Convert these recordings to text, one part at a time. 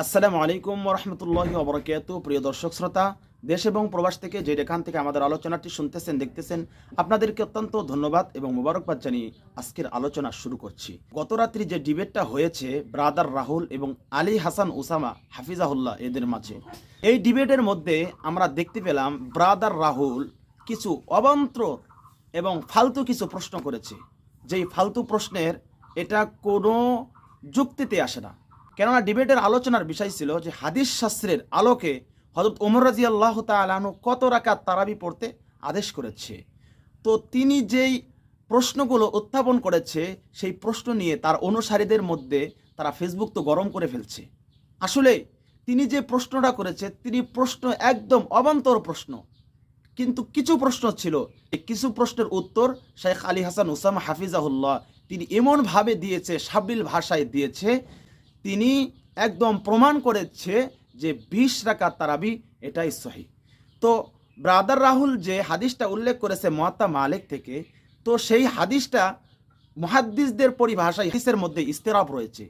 আসসালামু আলাইকুম রহমতুল্লাহি অবরকাত প্রিয় দর্শক শ্রোতা, দেশ এবং প্রবাস থেকে যে যেখান থেকে আমাদের আলোচনাটি শুনতেছেন, দেখতেছেন, আপনাদেরকে অত্যন্ত ধন্যবাদ এবং মোবারকবাদ জানিয়ে আজকের আলোচনা শুরু করছি। গত রাত্রি যে ডিবেটটা হয়েছে, ব্রাদার রাহুল এবং আলী হাসান উসামা, হাফিজাহুল্লাহ, এদের মাঝে, এই ডিবেটের মধ্যে আমরা দেখতে পেলাম ব্রাদার রাহুল কিছু অবান্তর এবং ফালতু কিছু প্রশ্ন করেছে। যেই ফালতু প্রশ্নের এটা কোনো যুক্তিতে আসে না। কেননা ডিবেটের আলোচনার বিষয় ছিল যে হাদিস শাস্ত্রের আলোকে হজরত ওমর রাজি আল্লাহ তালানু কত রাকাত তারাবি পড়তে আদেশ করেছে। তো তিনি যেই প্রশ্নগুলো উত্থাপন করেছে, সেই প্রশ্ন নিয়ে তার অনুসারীদের মধ্যে তারা ফেসবুক তো গরম করে ফেলছে। আসলে তিনি যে প্রশ্নটা করেছে, তিনি প্রশ্ন একদম অবান্তর প্রশ্ন। কিন্তু কিছু প্রশ্ন ছিল কিছু প্রশ্নের উত্তর শেখ আলী হাসান উসামা হাফিজাহুল্লাহ তিনি এমনভাবে দিয়েছে সাবিল ভাষায় দিয়েছে তিনি একদম প্রমাণ করেছে যে বিশ রাকাত তারাবি এটাই সহি। তো ব্রাদার রাহুল যে হাদিসটা উল্লেখ করেছে মহাত্মা মালিক থেকে, তো সেই হাদিসটা মহাদ্দিসদের পরিভাষায় হাদিসের মধ্যে ইস্তেরাব রয়েছে।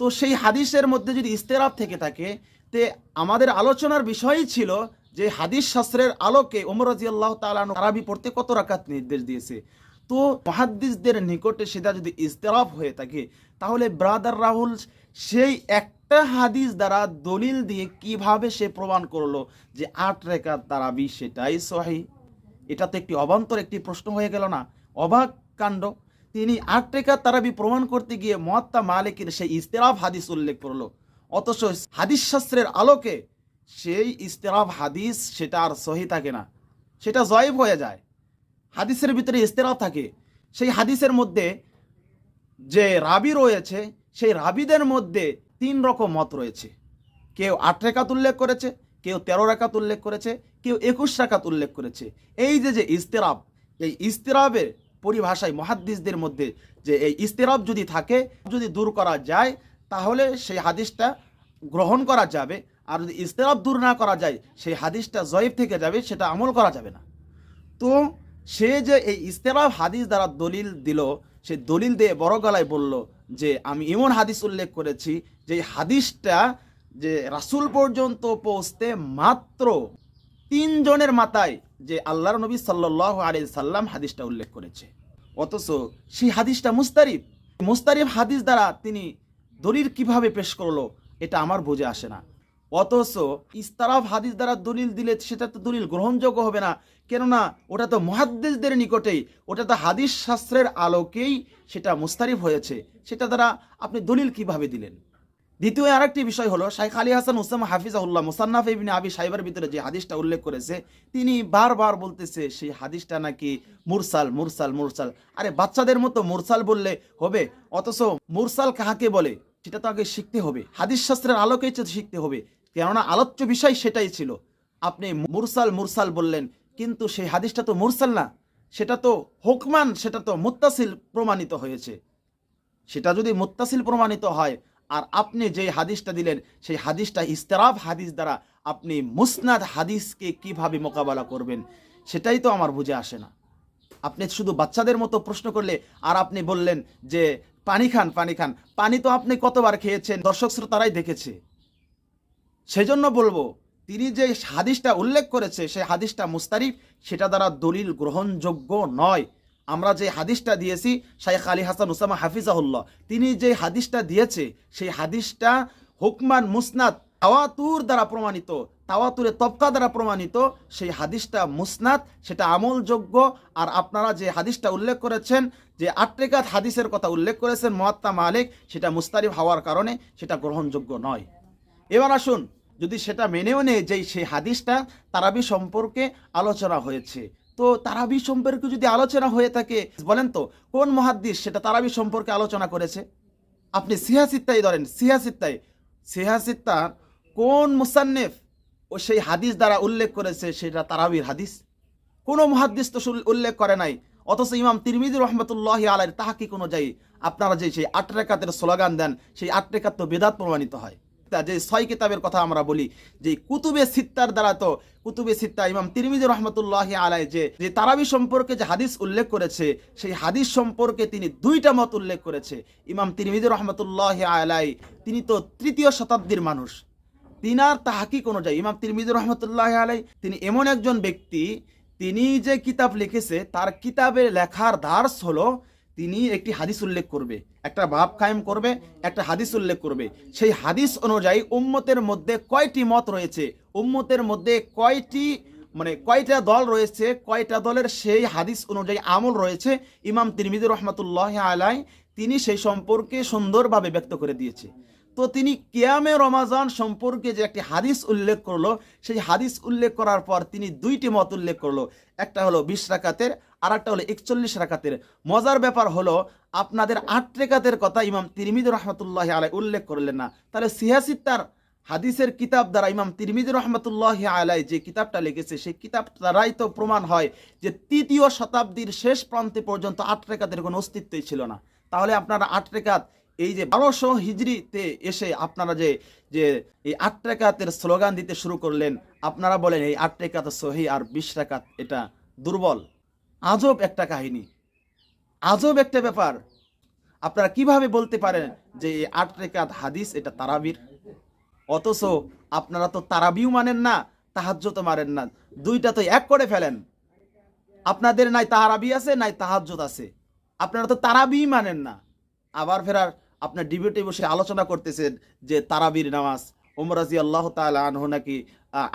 তো সেই হাদিসের মধ্যে যদি ইস্তেরাব থেকে থাকে, তে আমাদের আলোচনার বিষয়ই ছিল যে হাদিস শাস্ত্রের আলোকে ওমর রাজিয়াল্লাহ তালান তারাবি পড়তে কত রাকাত নির্দেশ দিয়েছে। তো মহাদ্দিসদের নিকটে সেটা যদি ইস্তেরাব হয়ে থাকে, তাহলে ব্রাদার রাহুল সেই একটা হাদিস দ্বারা দলিল দিয়ে কীভাবে সে প্রমাণ করল যে আট রেখাত তারাবি সেটাই সহি? এটা তো একটি অবান্তর একটি প্রশ্ন হয়ে গেল না? অবাক কাণ্ড। তিনি আট রেখাত তারাবি প্রমাণ করতে গিয়ে মহাত্মা মালিকের সেই ইস্তেরাব হাদিস উল্লেখ করল। অথচ হাদিস শাস্ত্রের আলোকে সেই ইস্তেরাব হাদিস সেটা আর সহি থাকে না। সেটা জয়েব হয়ে যায়। হাদিসের ভিতরে ইস্তেরাব থাকে। সেই হাদিসের মধ্যে যে রাবি রয়েছে, সেই রাবিদের মধ্যে তিন রকম মত রয়েছে। কেউ আট রেখাত উল্লেখ করেছে, কেউ তেরো রেখাত উল্লেখ করেছে, কেউ একুশ রেখাত উল্লেখ করেছে। এই যে যে ইস্তেরাব এই ইস্তেরাবের পরিভাষায় মহাদ্দিসদের মধ্যে যে এই ইস্তেরাব যদি থাকে, যদি দূর করা যায়, তাহলে সেই হাদিসটা গ্রহণ করা যাবে। আর যদি ইস্তেরাব দূর না করা যায়, সেই হাদিসটা জয়েব থেকে যাবে, সেটা আমল করা যাবে না। তো সে যে এই ইস্তেরাব হাদিস দ্বারা দলিল দিল, সে দলিল দিয়ে বড় গলায় বলল যে, আমি এমন হাদিস উল্লেখ করেছি যে হাদিসটা যে রাসূল পর্যন্ত পৌঁছতে মাত্র তিনজনের মাথায় যে আল্লাহর নবী সাল্লাহ আলি সাল্লাম হাদিসটা উল্লেখ করেছে। অথচ সেই হাদিসটা মুস্তারিফ মুস্তারিফ হাদিস দ্বারা তিনি দলিল কীভাবে পেশ করল, এটা আমার বুঝে আসে না। অথচ ইস্তারাফ হাদিস দ্বারা দলিল দিলে সেটা তো দলিল গ্রহণযোগ্য হবে না। কেননা ওটা তো মহাদ্দেশদের নিকটেই, ওটা তো হাদিস শাস্ত্রের আলোকেই সেটা মুস্তারিফ হয়েছে। সেটা দ্বারা আপনি দলিল কীভাবে দিলেন? দ্বিতীয় আরেকটি বিষয় হলো, শাইখ আলী হাসান উসাম হাফিজাউল্লাহ মুসান্নাফ ইবিন আবি সাহেবের ভিতরে যে হাদিসটা উল্লেখ করেছে, তিনি বারবার বলতেছে, সেই হাদিসটা নাকি মুরসাল মুরসাল মুরসাল। আরে বাচ্চাদের মতো মুরসাল বললে হবে, অথচ মুরসাল কাহাকে বলে? সেটা তো আগে শিখতে হবে। হাদিস শাস্ত্রের আলোকেই শিখতে হবে। কেননা আলোচ্য বিষয় সেটাই ছিল। আপনি মুরসাল মুরসাল বললেন, কিন্তু সেই হাদিসটা তো মুরসাল না। সেটা তো হুকমান, সেটা তো মুত্তাসিল প্রমাণিত হয়েছে। সেটা যদি মুত্তাসিল প্রমাণিত হয়, আর আপনি যে হাদিসটা দিলেন, সেই হাদিসটা ইস্তেরাব হাদিস দ্বারা আপনি মুসনাদ হাদিসকে কীভাবে মোকাবেলা করবেন, সেটাই তো আমার বুঝে আসে না। আপনি শুধু বাচ্চাদের মতো প্রশ্ন করলে, আর আপনি বললেন যে, পানি খান পানি খান। পানি তো আপনি কতবার খেয়েছেন? দর্শক শ্রোতারাই দেখেছে। সেজন্য বলব, তিনি যে হাদিসটা উল্লেখ করেছে, সেই হাদিসটা মুস্তারিফ, সেটা দ্বারা দলিল গ্রহণযোগ্য নয়। আমরা যে হাদিসটা দিয়েছি, শাইখ আলী হাসান উসামা হাফিজাহুল্লাহ, তিনি যে হাদিসটা দিয়েছে, সেই হাদিসটা হুকমান মুসনাদ, তাওয়াতুর দ্বারা প্রমাণিত, তাওয়াতুরে তবকা দ্বারা প্রমাণিত, সেই হাদিসটা মুসনাদ, সেটা আমলযোগ্য। আর আপনারা যে হাদিসটা উল্লেখ করেছেন, যে আট্রেকাত হাদিসের কথা উল্লেখ করেছেন মহাত্মা মালিক, সেটা মুস্তারিফ হওয়ার কারণে সেটা গ্রহণযোগ্য নয়। এবার আসুন যদি সেটা মেনেও নেয় যে সেই হাদিসটা তারাবি সম্পর্কে আলোচনা হয়েছে। তো তারাবি সম্পর্কে যদি আলোচনা হয়ে থাকে, বলেন তো, কোন মহাদ্দিস সেটা তারাবি সম্পর্কে আলোচনা করেছে? আপনি সিহাসিত্তাই ধরেন সিহাসিত্তাই সিহাসিত্তা কোন মুসান্নেফ ও সেই হাদিস দ্বারা উল্লেখ করেছে সেটা তারাবির হাদিস? কোনো মহাদ্দিস তো উল্লেখ করে নাই। অথচ ইমাম তিরমিজি রহমতুল্লাহ আলাইর তাহাকি কোনো যাই আপনারা যে সেই আট রেখাতের স্লোগান দেন, সেই আট রেখাত তো বেদাত প্রমাণিত হয়। তা যে ছয় কিতাবের কথা আমরা বলি, যে কুতুবে সিত্তার দ্বারা তো, কুতুবে সিত্তা ইমাম তিরমিজি রহমতুল্লাহ আলাই যে যে তারাবি সম্পর্কে যে হাদিস উল্লেখ করেছে, সেই হাদিস সম্পর্কে তিনি দুইটা মত উল্লেখ করেছে। ইমাম তিরমিজি রহমতুল্লাহ আলাই তিনি তো তৃতীয় শতাব্দীর মানুষ। তিনি তিনার তাহাকিক অনুযায়ী, ইমাম তিরমিজি রহমতুল্লাহ আলাই তিনি এমন একজন ব্যক্তি, তিনি যে কিতাব লিখেছে, তার কিতাবের লেখার দার্স হলো তিনি একটি হাদিস উল্লেখ করবে, একটা ভাব কায়েম করবে, একটা হাদিস উল্লেখ করবে। সেই হাদিস অনুযায়ী উম্মতের মধ্যে কয়টি মত রয়েছে? উম্মতের মধ্যে কয়টি মানে কয়টা দল রয়েছে? কয়টা দলের সেই হাদিস অনুযায়ী আমল রয়েছে? ইমাম তিরমিজি রহমতুল্লাহ আলাই তিনি সেই সম্পর্কে সুন্দরভাবে ব্যক্ত করে দিয়েছে। তো তিনি কিয়ামে রমাজান সম্পর্কে যে একটি হাদিস উল্লেখ করল, সেই হাদিস উল্লেখ করার পর তিনি দুইটি মত উল্লেখ করল। একটা হলো বিশ রাকাতের আর একটা হলো একচল্লিশ রাকাতের। মজার ব্যাপার হলো, আপনাদের আট রেখাতের কথা ইমাম তিরমিদ রহমতুল্লাহ আলাই উল্লেখ করলেন না। তাহলে সিয়াসিত্তার হাদিসের কিতাব দ্বারা ইমাম তিরমিদ রহমতুল্লাহ আলাই যে কিতাবটা লিখেছে, সেই কিতাব দ্বারাই তো প্রমাণ হয় যে তৃতীয় শতাব্দীর শেষ প্রান্তে পর্যন্ত আট রেখাতের কোনো অস্তিত্বই ছিল না। তাহলে আপনারা আট রেখাত এই যে বারোশো হিজড়িতে এসে আপনারা যে যে এই আট রেখাতের স্লোগান দিতে শুরু করলেন, আপনারা বলেন এই আট রেখাত সহি আর বিশ রেখাত এটা দুর্বল। আজব একটা কাহিনী। আজব একটা ব্যাপার। আপনারা কীভাবে বলতে পারেন যে আট রেখাত হাদিস এটা তারাবির? অথচ আপনারা তো তারাবিও মানেন না তাহাজ্য তো মানেন না। দুইটা তো এক করে ফেলেন। আপনাদের নাই তাহারাবি আছে, নাই তাহাজ্জত আছে। আপনারা তো তারাবি মানেন না। আবার ফেরার আপনার ডিবেটে বসে আলোচনা করতেছেন যে তারাবির নামাজ। ওমরাজি আল্লাহ তাআলা আনহু নাকি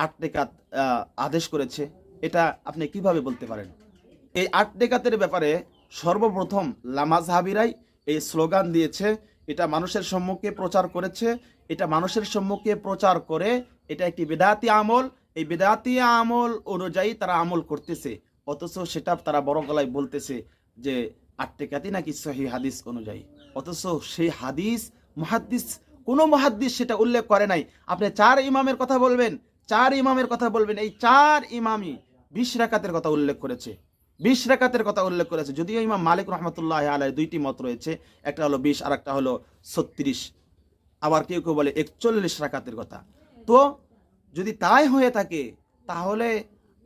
আট রেখাত আদেশ করেছে। এটা আপনি কীভাবে বলতে পারেন? এই আট রেখাতের ব্যাপারে সর্বপ্রথম লামাজহাবিরাই এই স্লোগান দিয়েছে, এটা মানুষের সম্মুখে প্রচার করেছে, এটা মানুষের সম্মুখে প্রচার করে, এটা একটি বেদাতি আমল, এই বেদাতি আমল অনুযায়ী তারা আমল করতেছে। অথচ সেটা তারা বড় গলায় বলতেছে যে আটটেকাতি নাকি সহি হাদিস অনুযায়ী। অথচ সেই হাদিস মহাদ্দিস, কোনো মহাদ্দিস সেটা উল্লেখ করে নাই। আপনি চার ইমামের কথা বলবেন, চার ইমামের কথা বলবেন, এই চার ইমামই বিশ রাকাতের কথা উল্লেখ করেছে। বিশ রাকাতের কথা উল্লেখ করেছে। যদিও ইমাম মালিক রহমতুল্লাহ আলাই দুইটি মত রয়েছে। একটা হলো বিশ আর একটা হলো ছত্রিশ। আবার কেউ কেউ বলে একচল্লিশ রাকাতের কথা। তো যদি তাই হয়ে থাকে, তাহলে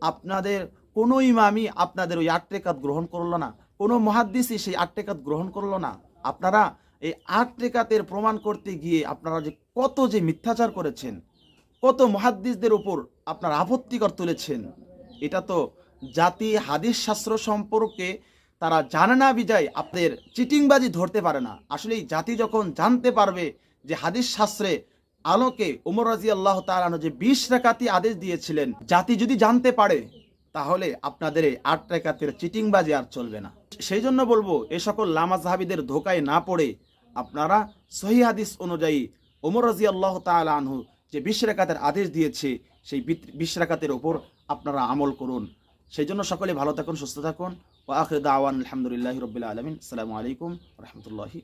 আপনাদের কোনো ইমামই আপনাদের ওই আট রেখাত গ্রহণ করল না। কোনো মহাদ্দিসই সেই আট রেখাত গ্রহণ করল না। আপনারা এই আট রেখাতের প্রমাণ করতে গিয়ে আপনারা যে কত যে মিথ্যাচার করেছেন, কত মহাদ্দিসদের উপর আপনার আপত্তিকর তুলেছেন, এটা তো জাতি, হাদিস, শাস্ত্র সম্পর্কে তারা জানে না বিজায় আপনাদের চিটিংবাজি ধরতে পারে না। আসলে এই জাতি যখন জানতে পারবে যে হাদিস শাস্ত্রে আলোকে উমর রাজি আল্লাহ তালানো যে বিশ রেখাতি আদেশ দিয়েছিলেন, জাতি যদি জানতে পারে, তাহলে আপনাদের এই আট রেখাতের চিটিংবাজি আর চলবে না। সেই জন্য বলব, এ সকল লামা সাহাবিদের ধোকায় না পড়ে আপনারা সহি হাদিস অনুযায়ী ওমর রাজি আল্লাহ তালা যে বিশ রেখাতের আদেশ দিয়েছে, সেই বিশ রেখাতের ওপর আপনারা আমল করুন। সেই জন্য সকলে ভালো থাকুন, সুস্থ থাকুন। ও আখির দাওয়ান আলহামদুলিল্লাহ রবিল্লা আলমিন। আসসালামু আলাইকুম রহমতুল্লাহি